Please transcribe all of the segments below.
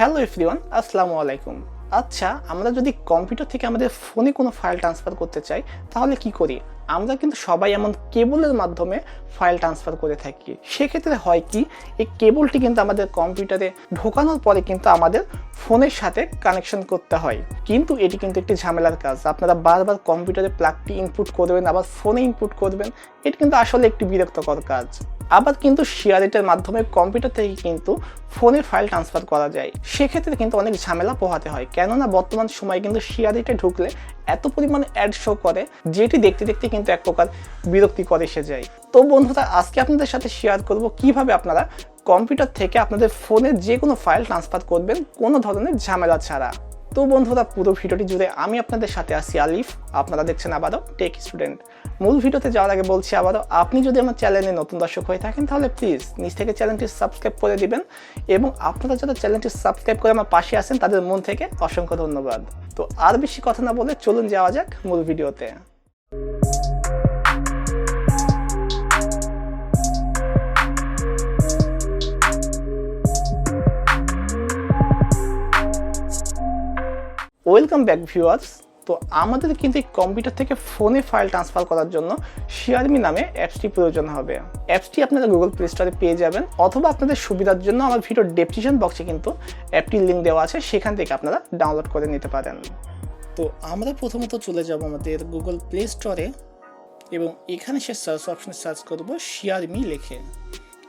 Hello everyone আসসালামু আলাইকুম। আচ্ছা আমরা যদি কম্পিউটার থেকে আমাদের ফোনে কোনো ফাইল ট্রান্সফার করতে চাই, তাহলে কি করি? আমরা কিন্তু সবাই এমন কেবলের মাধ্যমে ফাইল ট্রান্সফার করে থাকি। সেক্ষেত্রে হয় কি, এই কেবলটি কিন্তু আমাদের কম্পিউটারে ঢোকানোর পরে কিন্তু আমাদের ফোনের সাথে কানেকশন করতে হয়। কিন্তু এটি কিন্তু একটি ঝামেলার কাজ। আপনারা বারবার কম্পিউটারে প্লাগটি ইনপুট করবেন, আবার ফোনে ইনপুট করবেন, এটি কিন্তু আসলে একটি বিরক্তকর কাজ। আবার কিন্তু শেয়ারেটের মাধ্যমে কম্পিউটার থেকে কিন্তু ফোনে ফাইল ট্রান্সফার করা যায়। সেক্ষেত্রে কিন্তু অনেক ঝামেলা পোহাতে হয়। কেননা বর্তমান সময়ে কিন্তু শেয়ারেটে ঢুকলে এত পরিমাণ অ্যাড শো করে, যেটি দেখতে দেখতে কিন্তু এক প্রকার বিরক্তিকর এসে যায়। তো বন্ধুরা, আজকে আপনাদের সাথে শেয়ার করব কীভাবে আপনারা কম্পিউটার থেকে আপনাদের ফোনে যে কোনো ফাইল ট্রান্সফার করবেন, কোনো ধরনের ঝামেলা ছাড়া। তো বন্ধুরা, পুরো ভিডিওটি জুড়ে আমি আপনাদের সাথে আছি আলিফ। আপনারা দেখছেন আবারও টেক স্টুডেন্ট মূল ভিডিওতে যাওয়ার আগে বলছি আবারও, আপনি যদি আমার চ্যানেলে নতুন দর্শক হয়ে থাকেন, তাহলে প্লিজ নিজ থেকে চ্যানেলটি সাবস্ক্রাইব করে দিবেন এবং আপনারা যারা চ্যানেলটি সাবস্ক্রাইব করে আমার পাশে আসেন তাদের মন থেকে অসংখ্য ধন্যবাদ। তো আর বেশি কথা না বলে চলুন যাওয়া যাক মূল ভিডিওতে। ওয়েলকাম ব্যাক ভিউয়ার্স তো আমাদের কিন্তু এই কম্পিউটার থেকে ফোনে ফাইল ট্রান্সফার করার জন্য শিয়ারমি নামে অ্যাপসটি প্রয়োজন হবে। অ্যাপসটি আপনারা গুগল প্লে স্টোরে পেয়ে যাবেন, অথবা আপনাদের সুবিধার জন্য আমার ভিডিও ডেসক্রিপশন বক্সে কিন্তু অ্যাপটির লিঙ্ক দেওয়া আছে, সেখান থেকে আপনারা ডাউনলোড করে নিতে পারেন। তো আমরা প্রথমত চলে যাব আমাদের গুগল প্লে স্টোরে এবং এখানে সে সার্চ অপশনে সার্চ করব শিয়ারমি লিখে।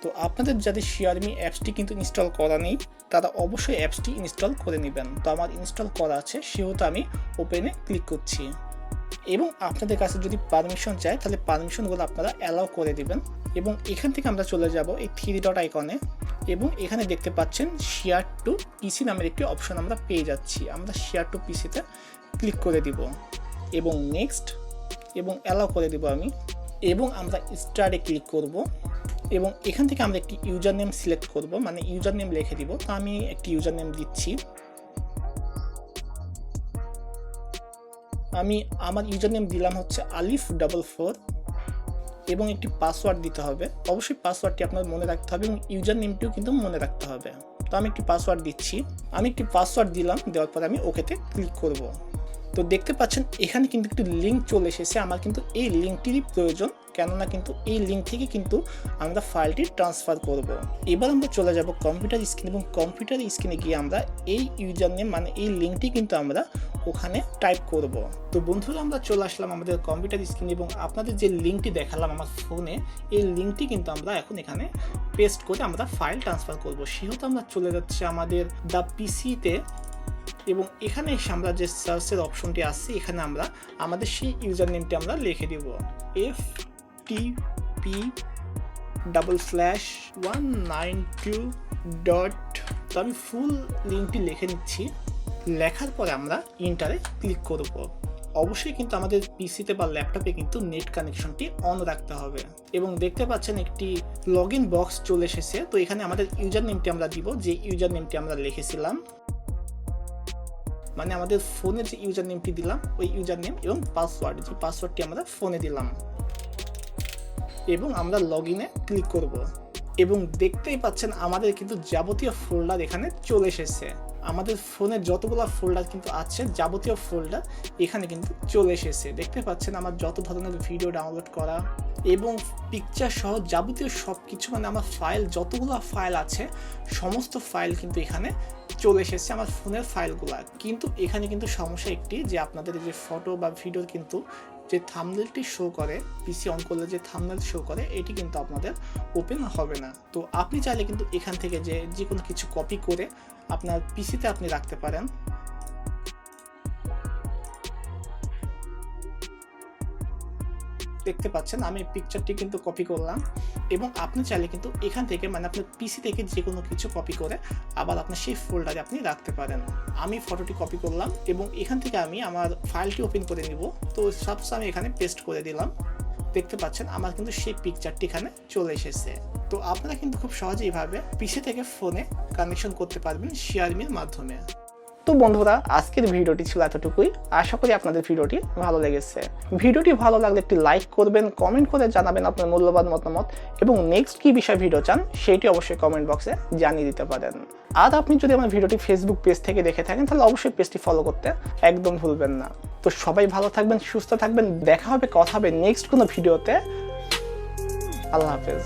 তো আপনাদের যাদের শিয়ারমি অ্যাপসটি কিন্তু ইনস্টল করা নেই, তারা অবশ্যই অ্যাপসটি ইনস্টল করে নেবেন। তো আমার ইনস্টল করা আছে, সেহেতু আমি ওপেনে ক্লিক করছি। এবং আপনাদের কাছে যদি পারমিশন চায়, তাহলে পারমিশনগুলো আপনারা অ্যালাউ করে দিবেন। এবং এখান থেকে আমরা চলে যাব এই থ্রি ডট আইকনে এবং এখানে দেখতে পাচ্ছেন শেয়ার টু পিসি নামের একটি অপশন আমরা পেয়ে যাচ্ছি। আমরা শেয়ার টু পিসিতে ক্লিক করে দিব। এবং নেক্সট এবং অ্যালাউ করে দিব আমি। এবং আমরা স্টার্টে ক্লিক করব। এবং এখান থেকে আমরা একটি ইউজার নেম সিলেক্ট করব মানে ইউজার নেম লিখে দিব। তো আমি একটি ইউজার নেম দিচ্ছি। আমি আমার ইউজার নেম দিলাম হচ্ছে আলিফ ডাবল ফোর এবং একটি পাসওয়ার্ড দিতে হবে। অবশ্যই পাসওয়ার্ডটি আপনার মনে রাখতে হবে এবং ইউজার নেমটিও কিন্তু মনে রাখতে হবে। তো আমি একটি পাসওয়ার্ড দিচ্ছি। আমি একটি পাসওয়ার্ড দিলাম, দেওয়ার পরে আমি ওকেতে ক্লিক করব। তো দেখতে পাচ্ছেন, এখানে কিন্তু একটি লিঙ্ক চলে এসেছে। আমার কিন্তু এই লিঙ্কটিরই প্রয়োজন। কেননা কিন্তু এই লিঙ্ক থেকে কিন্তু আমরা ফাইলটি ট্রান্সফার করব। এবার আমরা চলে যাব কম্পিউটার স্ক্রিন এবং কম্পিউটার স্ক্রিনে গিয়ে আমরা এই ইউজার নেম মানে এই লিঙ্কটি কিন্তু আমরা ওখানে টাইপ করব। তো বন্ধুরা, আমরা চলে আসলাম আমাদের কম্পিউটার স্ক্রিন এবং আপনাদের যে লিঙ্কটি দেখালাম আমার ফোনে এই লিঙ্কটি কিন্তু আমরা এখন এখানে পেস্ট করে আমরা ফাইল ট্রান্সফার করব। সেহেতু আমরা চলে যাচ্ছি আমাদের দ্য পিসিতে এবং এখানে এসে আমরা যে সার্চের অপশনটি আসছে এখানে আমরা আমাদের সেই ইউজার নেমটি আমরা লিখে দেব। F T P double slash one nine two dot তো আমি ফুল লিঙ্কটি লিখে নিচ্ছি। লেখার পরে আমরা ইন্টারে ক্লিক করব। অবশ্যই কিন্তু আমাদের পিসিতে বা ল্যাপটপে কিন্তু নেট কানেকশনটি অন রাখতে হবে। এবং দেখতে পাচ্ছেন একটি লগ ইন বক্স চলে এসেছে। তো এখানে আমাদের ইউজার নেমটি আমরা দিব, যে ইউজার নেমটি আমরা লিখেছিলাম। মানে আমাদের ফোনের যে ইউজার নেমটি দিলাম, ওই ইউজার নেম এবং পাসওয়ার্ড যে পাসওয়ার্ডটি আমরা ফোনে দিলাম। এবং আমরা লগ ইনে ক্লিক করব। এবং দেখতেই পাচ্ছেন আমাদের কিন্তু যাবতীয় ফোল্ডার এখানে চলে এসেছে। আমাদের ফোনে যতগুলো ফোল্ডার কিন্তু আছে, যাবতীয় ফোল্ডার এখানে কিন্তু চলে এসেছে। দেখতে পাচ্ছেন আমার যত ধরনের ভিডিও ডাউনলোড করা এবং পিকচার সহ যাবতীয় সব কিছু মানে আমার ফাইল যতগুলো ফাইল আছে, সমস্ত ফাইল কিন্তু এখানে চলে এসেছে আমার ফোনের ফাইলগুলো কিন্তু এখানে কিন্তু সমস্যা একটি যে আপনাদের যে ফটো বা ভিডিও কিন্তু যে থামনেলটি শো করে পিসি অন করলে যে থামনেল শো করে, এটি কিন্তু আপনাদের ওপেন হবে না। তো আপনি চাইলে কিন্তু এখান থেকে যে যে কোনো কিছু কপি করে আপনার পিসিতে আপনি রাখতে পারেন। দেখতে পাচ্ছেন, আমি পিকচারটি কিন্তু কপি করলাম এবং আপনি চাইলে কিন্তু এখান থেকে মানে আপনার পিসি থেকে যে কোনো কিছু কপি করে আবার আপনার সেই ফোল্ডারে আপনি রাখতে পারেন। আমি ফটোটি কপি করলাম এবং এখান থেকে আমি আমার ফাইলটি ওপেন করে নিব। তো সবস আমি এখানে পেস্ট করে দিলাম। দেখতে পাচ্ছেন, আমার কিন্তু সেই পিকচারটি এখানে চলে এসেছে। তো আপনারা কিন্তু খুব সহজে এইভাবে পিসি থেকে ফোনে কানেকশন করতে পারবেন শেয়ারমির মাধ্যমে। তো বন্ধুরা, আজকের ভিডিওটি ছিল এতটুকুই। আশা করি আপনাদের ভিডিওটি ভালো লেগেছে। ভিডিওটি ভালো লাগলে একটি লাইক করবেন, কমেন্ট করে জানাবেন আপনার মূল্যবান মতামত এবং নেক্সট কি বিষয় ভিডিও চান সেটি অবশ্যই কমেন্ট বক্সে জানিয়ে দিতে পারেন। আর আপনি যদি আমার ভিডিওটি ফেসবুক পেজ থেকে দেখে থাকেন, তাহলে অবশ্যই পেজটি ফলো করতে একদম ভুলবেন না। তো সবাই ভালো থাকবেন, সুস্থ থাকবেন, দেখা হবে, কথা হবে নেক্সট কোনো ভিডিওতে। আল্লাহ হাফেজ।